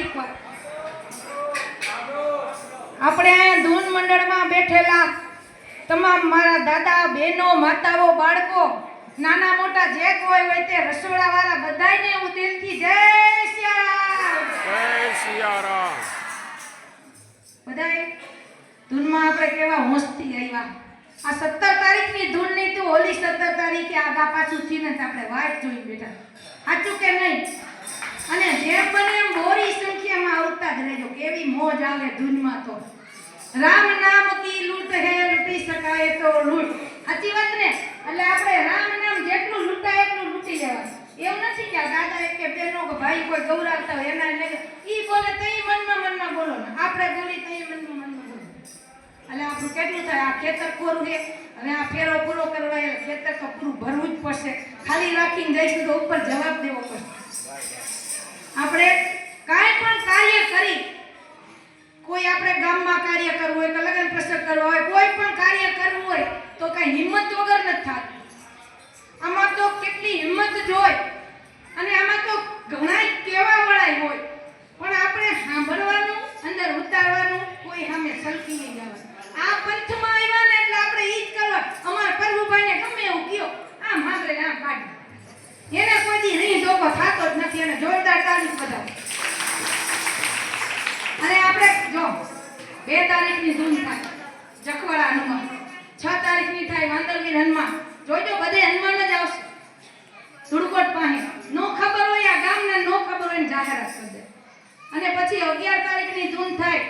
ઘડીક વાર આપણે ધૂન મંડળમાં બેઠેલા તમામ મારા દાદા બહેનો માતાઓ બાળકો નાના મોટા જે કોઈ હોય તે રસોડા વાળા બધાયને હું દિલથી જય સિયારામ. જય ધૂનમાં આપણે કેવા હોંશથી આવ્યા. આ સત્તર તારીખની ધૂન નહીં તો હોલી સત્તર તારીખે આગા પાછું થઈને આપણે વાત જોઈ બેઠા. સાચું કે નહીં? અને જેમ બને એમ બોરી સંખ્યામાં આવતા જ રહેજો કેવી મોજ આવે ધૂનમાં તો. રામ નામ કી લૂંટ હે, લૂંટી શકાય તો લૂંટ. સાચી વાત ને? એટલે આપણે રામ નામ જેટલું લૂંટાય એટલું લૂંટી લેવાનું. એવું નથી કે દાદા એક કે બેનો કે ભાઈ કોઈ ગૌરાવતા હોય, એના એટલે ઈ બોલે તો ઈ મનમાં મનમાં બોલો ને. આપણે બોલી તો ઈ મનમાં મનમાં બોલો. એટલે આપણું કેટલું થાય? આ ખેતર ખોરું છે? અને આ ફેરો પૂરો કરવા ખેતર તો પૂરું ભરવું જ પડશે. ખાલી રાખીને જઈશું તો ઉપર જવાબ દેવો પડશે. આપણે કાંઈ પણ કાર્ય કરી, કોઈ આપણે ગામમાં કાર્ય કરવું હોય કે લગ્ન પ્રસંગ કરવો હોય, કોઈ પણ કાર્ય કરવું હોય, તો કાંઈ હિંમત વગર નથી થતી. આમાં તો કેટલી હિંમત જોઈ અને આમાં તો ઘણા કેવા વળાય હોય. પણ આપણે સાંભળવાનું બે તારીખની ધૂન થાય જખવાડા હનુમાન છ તારીખની થાય વાંદરવીર હનુમાન. જોજો બધે હનુમાન જ આવશે. ધુડકોટ પાસે નો ખબર હોય આ ગામને, નો ખબર હોય ને જાહેરાત કરી અને પછી અગિયાર તારીખની ધૂન થાય,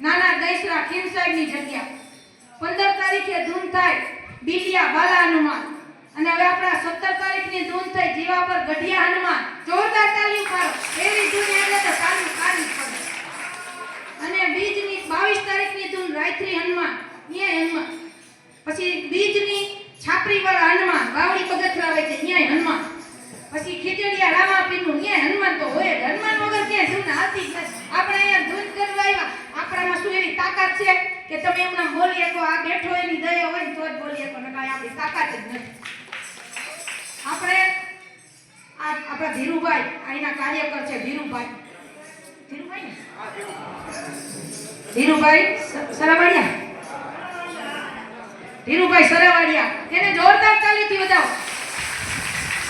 નાના દૈસરા ખીમ સાહેબની જગ્યા. પંદર તારીખે ધૂન થાય, બિલિયા બાલા હનુમાન. અને હવે આપણા સત્તર તારીખની ધૂન થઈ જીવા પર ગઢિયા હનુમાન. જોરદાર તાલીમ પાડો એવી ધૂન એટલે તો સારું સારું અને બાવીસ હનુમાન, ન્યાય હનુમાન. પછી બીજની છાપરી વાળા હનુમાન બાવળી પગથરા છે, ન્યાય હનુમાન. પછી ખીચડિયા રામાપીનું ન્યાય હનુમાન તો હોય હનુમાન વગર ક્યાંય ધૂન હાલતી આપણે અહીંયા ધૂન કરવા આવ્યા. આપણામાં શું એવી તાકાત છે કે તમે એમના બોલી શકો, આ બેઠો એની દયા હોય તો જ બોલી શકો આપણી તાકાત જ નથી. આપણે આ આપણા ધીરુભાઈ અહીંના કાર્યકર છે ધીરુભાઈ. ધીરુભાઈ ને? ધીરુભાઈ સરાવાડિયા. ધીરુભાઈ સરાવાડિયા, એને જોરદાર તાલીથી વધાવો.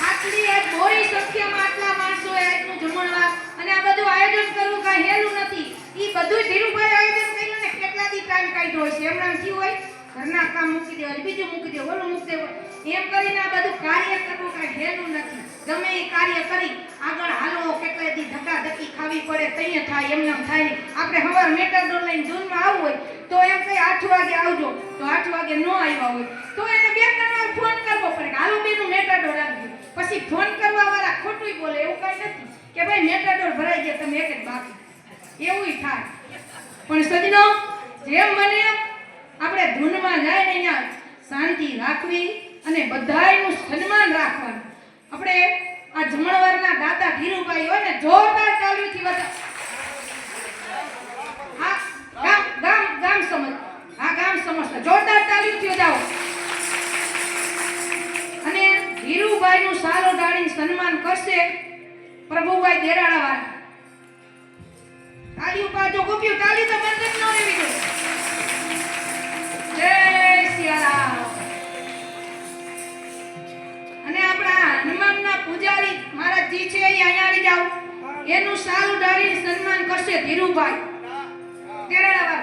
આટલી એક બોરી સંખ્યામાં આટલા માણસો એટલું જમણવા અને આ બધું આયોજન કરવું કાંઈ હેલું નથી. એ બધું ધીરુભાઈ આયોજન કર્યું ને કેટલા દી ટાઈમ કાઢ્યો હોય છે એમના થયું હોય? ઘરના કામ મૂકી દેવા બીજું મૂકી દેવું ઓલું મૂકી દેવું એમ કરીને આ બધું કાર્ય કરવું કાંઈ હેલું નથી. ગમે એ કાર્ય કરી આગળ હાલો કેટલે દી ધક્કા ધક્કી ખાવી પડે તૈયે થાય એમ એમ થાય આપણે સવાર મેટર લઈને જૂનમાં આવવું હોય, તો એમ કઈ આઠ વાગે આવજો. તો આઠ વાગે ન આવ્યા હોય, તો એને બે ત્રણ વાર ફોન કરવો પડે કે, હાલો બેનું મેટાડોર આવી પછી ફોન કરવા વાળા ખોટું બોલે, એવું કઈ નથી. કે ભાઈ મેટાડોર ભરાઈ ગયા, તમે એક જ બાકી. એવું થાય. પણ સજનો જેમ બને આપણે ધૂનમાં જાય ને અહીંયા શાંતિ રાખવી અને બધાયનું સન્માન રાખવાનું. આપણે આ જમણવારના દાદા ધીરુભાઈ હોય ને, જોરદાર તાલીમથી બધા હા, ગામ સમજ. હા, ગામ સમજતા. વધાવો. અને ધીરુભાઈનું સારો ડાળીને સન્માન કરશે પ્રભુભાઈ દેરાણાવાળા તાળી પાજો ગોપ્યું તાળી તો બંધ ન રહેવી જોઈએ. ધીરુભાઈ વાળા.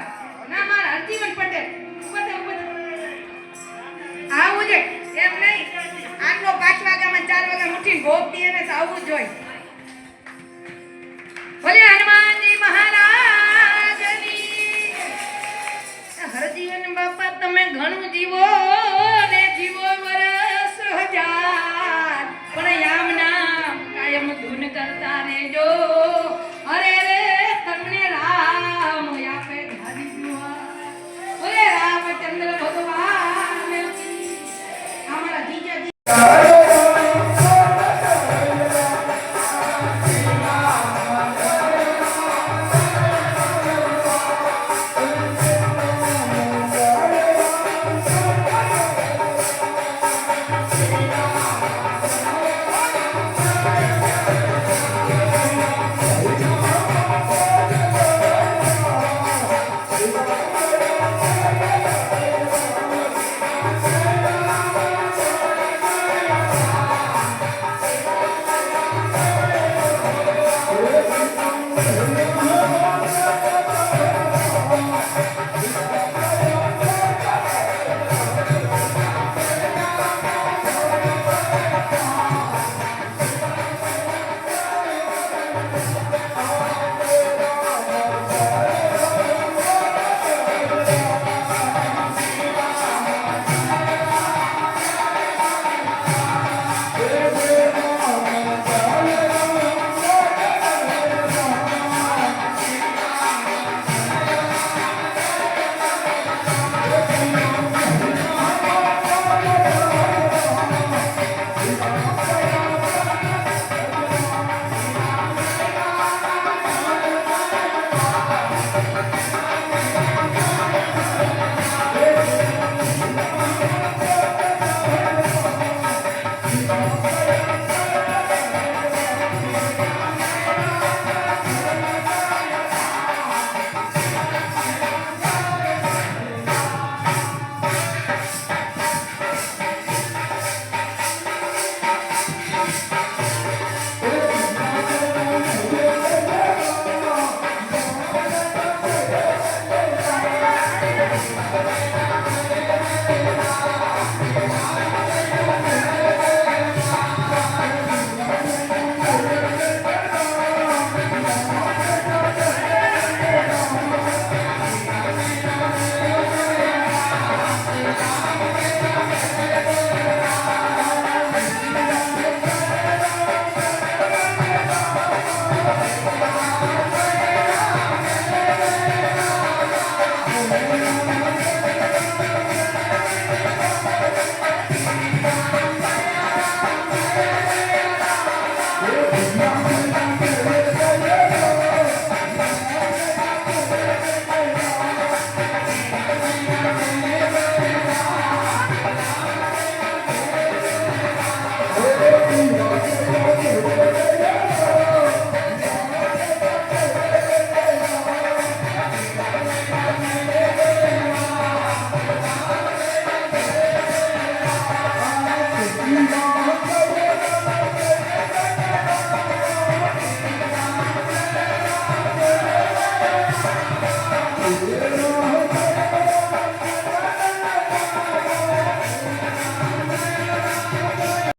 ના મારા પટેલ. થા, આવું છે. એમ નહીં. આટલો પાંચ વાગ્યામાં ચાર વાગ્યા ઉઠીને ભોગ દઈએ ને આવવું ભલે હનુમાનજી મહારાજની. હરજીવન બાપા તમે ઘણું જીવો ને જીવો વરસ હજાર. પણ યામ નામ કાયમ ધૂન કરતા રહેજો.